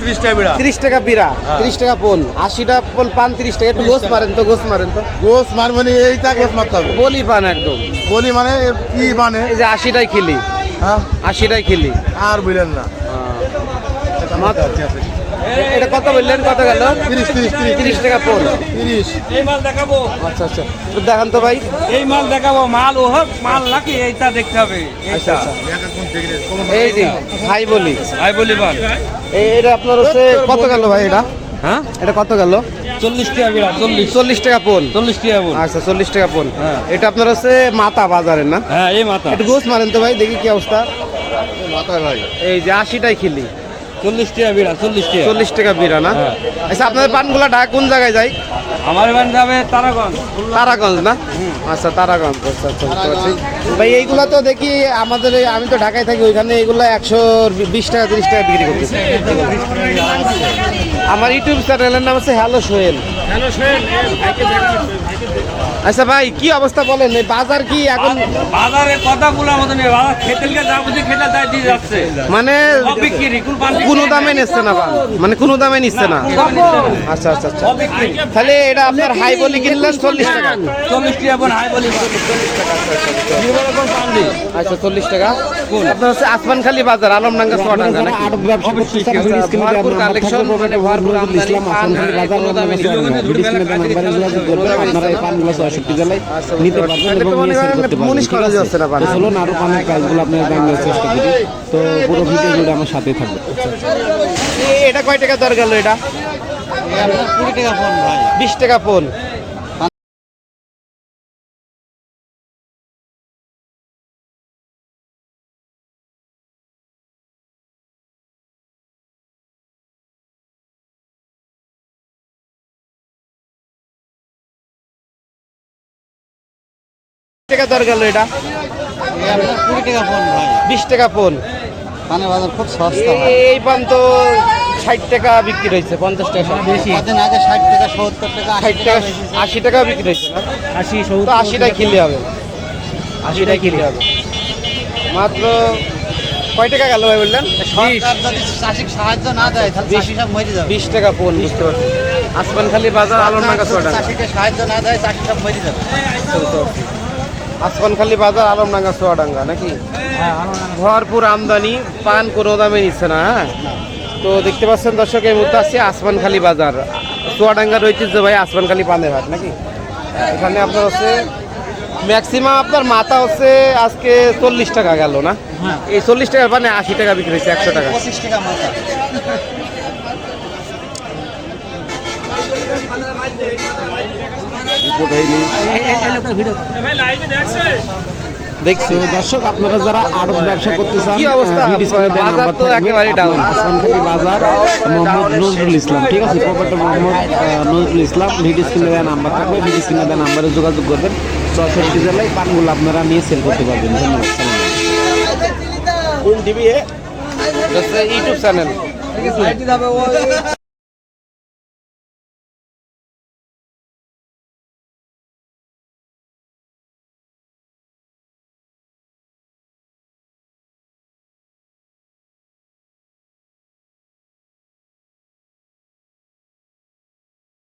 ত্রিশ টাকা বিড়া। তিরিশ টাকা বিড়া হ্যাঁ। তিরিশ টাকা পোন আশিটা পোন পান তিরিশ টাকা একটু গোস মারেন তো গোস মারেন তো। গোস মার মানে এইটা গোস মারতে হবে। বলি পান একদম। বলি মানে কি মানে এই যে আশিটাই খেলি। হ্যাঁ। আশিটাই খেলি। আর বুঝলেন না। এটা কত বললেন কত গেল? তিরিশ তিরিশ তিরিশ তিরিশ। টাকা পোন তিরিশ। এই মাল দেখাবো। আচ্ছা আচ্ছা। দেখান তো ভাই। এই মাল দেখাবো। মাল ও হোক মাল নাকি এইটা দেখতে হবে। আচ্ছা আচ্ছা। এই যে বলি। ভাই বলি বল এই এটা আপনার হচ্ছে কত গেল ভাই এটা? হ্যাঁ? এটা কত গেল? চল্লিশ টাকা বিড়া চল্লিশ। চল্লিশ টাকা পোন। চল্লিশ টাকা আচ্ছা চল্লিশ টাকা পোন। হ্যাঁ। এটা আপনার হচ্ছে মাথা বাজারের না? হ্যাঁ এই মাথা। একটু গোস মারেন তো ভাই দেখি কি অবস্থা। ভাই। এই যে আশিটাই খেলি। চল্লিশ টাকা বিড়া চল্লিশ টাকা। চল্লিশ টাকা বিরা না হ্যাঁ। আচ্ছা আপনাদের পানগুলা ঢাকা কোন জায়গায় যায়? আমার বান যাবে তারাগঞ্জ। তারাগঞ্জ না? আচ্ছা তারাগঞ্জ। আচ্ছা আচ্ছা ভাই এইগুলা তো দেখি আমাদের আমি তো ঢাকায় থাকি ওইখানে এগুলো একশো বিশ টাকা তিরিশ টাকা বিক্রি করতেছি। আমার ইউটিউব চ্যানেলের নাম হচ্ছে হ্যালো সোহেল। আচ্ছা ভাই কি অবস্থা বলেন? এই বাজার কি এখন বাজারে কথা বলার মতো নেই বাজার খেতে গেলে যা বুঝি খেতে তাই দিয়ে যাচ্ছে। মানে বিক্রি কোন দামে নিচ্ছে না মানে কোনো দামে নিচ্ছে না। আচ্ছা আচ্ছা আচ্ছা। তাহলে এটা আপনার হাই বলি কিনলে চল্লিশ টাকা। চল্লিশ টাকা হাই বলি। আচ্ছা চল্লিশ টাকা। আপনার হচ্ছে আসমানখালি বাজার আলমডাঙ্গা সোয়াডাঙ্গা নাকি? আরব ব্যবসা করতে চান আচ্ছা, ভিডিও স্ক্রিনে ভরপুর দেওয়া নাম্বার collection, থাকবে, মানে ভরপুর আমদানি, আসমানখালি বাজার কোনো দামে ভিডিও স্ক্রিনে দেওয়া নাম্বারে যোগাযোগ করবেন আপনারা এই পানগুলো ছয়ষট্টি জেলায় নিতে পারবেন তো এবং মনে নিয়ে সেল করেন করতে মুনিশ পারবেন করা যাচ্ছে না পান। চলুন আরও পানের প্রাইসগুলো আপনারা জানার চেষ্টা করি তো পুরো ভিডিও জুড়ে আমার সাথে থাকবে এটা কয় টাকা দর গেল এটা? কুড়ি টাকা ফোন ভাই। বিশ টাকা ফোন। টাকা দর গেল এটা? কুড়ি টাকা ফোন ভাই। বিশ টাকা ফোন। পানের বাজার খুব সস্তা এই পান তো ষাট টাকা বিক্রি হয়েছে পঞ্চাশ টাকা বেশি। কদিন আগে ষাট টাকা সত্তর টাকা ষাট টাকা আশি টাকা বিক্রি হয়েছে না? আশি তো আশিটাই কিনলে হবে। আশিটাই কিনলে হবে। মাত্র কয় টাকা গেল ভাই বললেন? সরকার যদি চাষিক সাহায্য না দেয় তাহলে বিশ- চাষি সব মরে যাবে। বিশ টাকা ফোন বুঝতে পারছি। আসমানখালি বাজার আলমডাঙ্গা ছটা। চাষিকে সাহায্য না দেয় চাষি সব মরে যাবে। আসমানখালি বাজার আলমডাঙ্গা সোয়াডাঙ্গা নাকি? ভরপুর আমদানি পান কোনো দামে নিচ্ছে না হ্যাঁ? তো দেখতে পাচ্ছেন দর্শক এই মুহূর্তে আসছে আসমানখালি বাজার। সোয়াডাঙ্গার ঐতিহ্য ভাই আসমানখালি পানের হাট নাকি? এখানে আপনার হচ্ছে ম্যাক্সিমাম আপনার মাথা হচ্ছে আজকে চল্লিশ টাকা গেল না? এই চল্লিশ টাকার মানে আশি টাকা বিক্রি হয়েছে একশো টাকা। পঁচিশ টাকা মাথা। দেখছি তো দর্শক আপনারা যারা আরব ব্যবসা করতে চান বাজার তো একেবারে বাজার মোহাম্মদ নজরুল ইসলাম। ঠিক আছে প্রপার্টার মোহাম্মদ নজরুল ইসলাম। ভিডিও স্ক্রিনে দেওয়া নাম্বার থাকবে ভিডিও স্ক্রিনে দেওয়া নাম্বারে যোগাযোগ করবেন। চৌষট্টি জেলায় পানগুলো আপনারা নিয়ে সেল করতে পারবেন। ধন্যবাদ ইউটিউব চ্যানেল